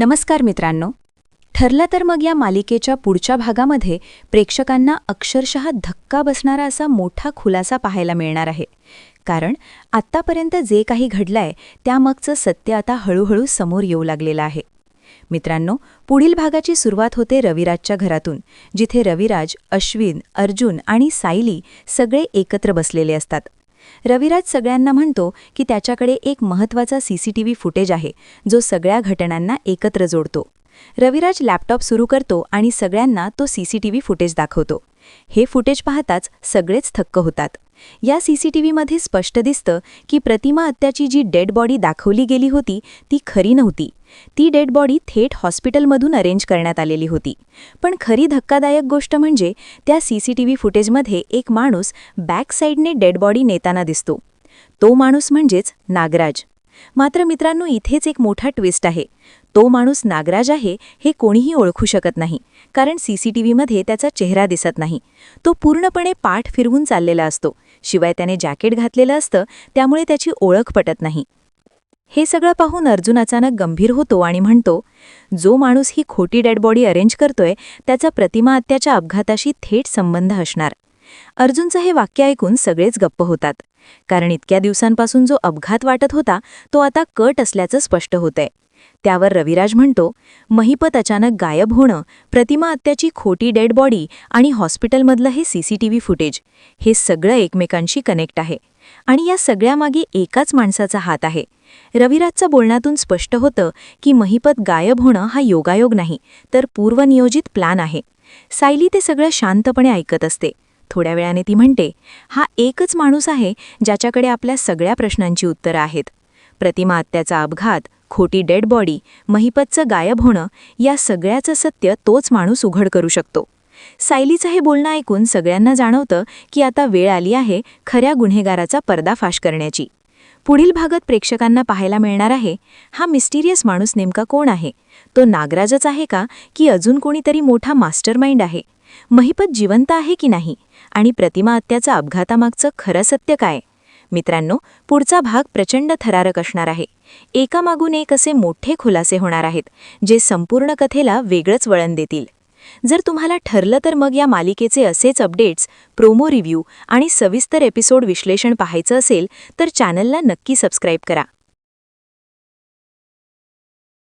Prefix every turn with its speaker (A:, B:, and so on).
A: नमस्कार मित्रांनो. ठरलं तर मग या मालिकेच्या पुढच्या भागामध्ये प्रेक्षकांना अक्षरशः धक्का बसणारा असा मोठा खुलासा पाहायला मिळणार आहे. कारण आत्तापर्यंत जे काही घडलंय त्यामागचं सत्य आता हळूहळू समोर येऊ लागलेलं आहे. मित्रांनो पुढील भागाची सुरुवात होते रविराजच्या घरातून जिथे रविराज अश्विन अर्जुन आणि सायली सगळे एकत्र बसलेले असतात. रविराज सगळ्यांना म्हणतो की त्याच्याकडे एक महत्त्वाचा सीसीटीव्ही फुटेज आहे जो सगळ्या घटनांना एकत्र जोडतो. रविराज लॅपटॉप सुरू करतो आणि सगळ्यांना तो सीसीटीव्ही फुटेज दाखवतो. हे फुटेज पाहताच सगळेच थक्क होतात. या सीसीटीव्हीमध्ये स्पष्ट दिसतं की प्रतिमा हत्याची जी डेड बॉडी दाखवली गेली होती ती खरी नव्हती. ती डेड बॉडी थेट हॉस्पिटलमधून अरेंज करण्यात आलेली होती. पण खरी धक्कादायक गोष्ट म्हणजे त्या सीसीटीव्ही फुटेजमध्ये एक माणूस बॅक साईडने डेड बॉडी नेताना दिसतो. तो माणूस म्हणजेच नागराज. मात्र मित्रांनो इथेच एक मोठा ट्विस्ट आहे. तो माणूस नागराज आहे हे कोणीही ओळखू शकत नाही. कारण सीसीटीव्हीमध्ये त्याचा चेहरा दिसत नाही. तो पूर्णपणे पाठ फिरवून चाललेला असतो. शिवाय त्याने जॅकेट घातलेलं असतं त्यामुळे त्याची ओळख पटत नाही. हे सगळं पाहून अर्जुन अचानक गंभीर होतो आणि म्हणतो जो माणूस ही खोटी डेड बॉडी अरेंज करतोय त्याचा प्रतिमा हत्याच्या अपघाताशी थेट संबंध असणार. अर्जुनचं हे वाक्य ऐकून सगळेच गप्प होतात. कारण इतक्या दिवसांपासून जो अपघात वाटत होता तो आता कट असल्याचं स्पष्ट होतंय. त्यावर रविराज म्हणतो महिपत अचानक गायब होणं प्रतिमा हत्याची खोटी डेड बॉडी आणि हॉस्पिटलमधलं हे सीसीटीव्ही फुटेज हे सगळं एकमेकांशी कनेक्ट आहे आणि या सगळ्यामागे एकाच माणसाचा हात आहे. रविराजच्या बोलण्यातून स्पष्ट होतं की महिपत गायब होणं हा योगायोग नाही तर पूर्वनियोजित प्लॅन आहे. सायली ते सगळं शांतपणे ऐकत असते. थोड्या वेळाने ती म्हणते हा एकच माणूस आहे ज्याच्याकडे आपल्या सगळ्या प्रश्नांची उत्तरं आहेत. प्रतिमा हत्याचा अपघात खोटी डेड बॉडी महिपतचं गायब होणं या सगळ्याचं सत्य तोच माणूस उघड करू शकतो. सायलीचं हे बोलणं ऐकून सगळ्यांना जाणवतं की आता वेळ आली आहे खऱ्या गुन्हेगाराचा पर्दाफाश करण्याची. पुढील भागात प्रेक्षकांना पाहायला मिळणार आहे हा मिस्टिरियस माणूस नेमका कोण आहे? तो नागराजच आहे का की अजून कोणीतरी मोठा मास्टरमाइंड आहे? महिपत जिवंत आहे की नाही? आणि प्रतिमा हत्याचा अपघातामागचं खरं सत्य काय? मित्रांनो पुढचा भाग प्रचंड थरारक असणार आहे. एकामागून एक असे मोठे खुलासे होणार आहेत जे संपूर्ण कथेला वेगळंच वळण देतील. जर तुम्हाला ठरलं तर मग या मालिकेचे असेच अपडेट्स प्रोमो रिव्ह्यू आणि सविस्तर एपिसोड विश्लेषण पाहायचं असेल तर चॅनलला नक्की सबस्क्राईब करा.